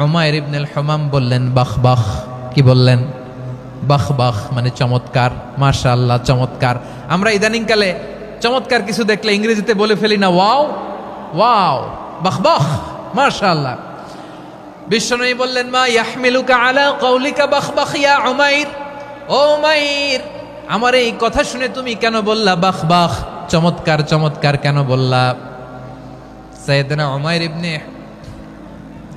উমাইর ইবনুল হুমাম বললেন, বাহ বাহ। কি বললেন? বাহ বাহ মানে চমৎকার। মাশা আল্লাহ চমৎকার। আমরা ইদানিংকালে চমৎকার কিছু দেখলে ইংরেজিতে বলে ফেলি না, ওয়াও ওয়াও, বাহ বাহ। মাশা আল্লাহ বিশ্বনবী বললেন, মা ইয়াহমিলুকা আলা কৌলিকা বাহ বাহ ইয়া উমাইর? ও আমার এই কথা শুনে তুমি কেন বললা বাহ বাহ? চমৎকার চমৎকার কেন বললা? সাইয়েদনা উমাইর ইবনে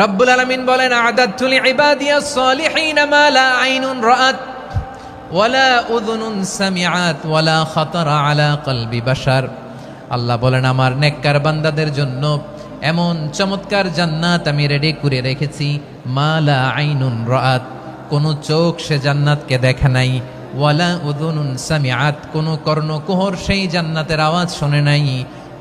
রব্বুল আলামিন বলেন আদাতুল ইবাদিয়াস সালিহিন মা লা আইনুন রাআত ওয়ালা উযুনুন সামিআত ওয়ালা খাতারা আলা কলবি বাশার। আল্লাহ বলেন, আমার নেককার বান্দাদের জন্য এমন চমৎকার জান্নাত আমি রেডি করে রেখেছি, মা লা আইনুন রাআত। কোন চোখ সে জান্নাতকে দেখে নাই ওয়ালা উযুনুন সামিআত। কোন কর্ণকুহর সেই জান্নাতের আওয়াজ শোনে নাই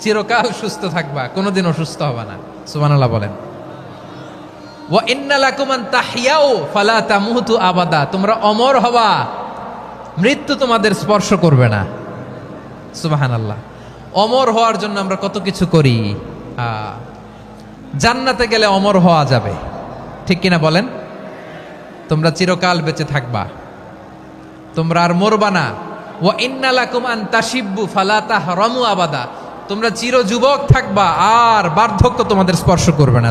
চিরকাল সুস্থ থাকবা কোনোদিন অসুস্থ হবা না। সুবহানাল্লাহ বলেন। ওয়া ইন্না লাকুম আন তাহইয়াও ফালা তামুতু আবাদা। তোমরা অমর হবা, মৃত্যু তোমাদের স্পর্শ করবে না। সুবহানাল্লাহ। অমর হওয়ার জন্য আমরা কত কিছু করি। জান্নাতে গেলে অমর হওয়া যাবে। ঠিক কিনা বলেন? তোমরা চিরকাল বেঁচে থাকবা। তোমরা আর মরবা না। ও ইন্না লাকুম আন তাশিব্বু, ফালা তাহরামু আবাদা। তোমরা চির যুবক থাকবা আর বার্ধক্য তোমাদের স্পর্শ করবে না।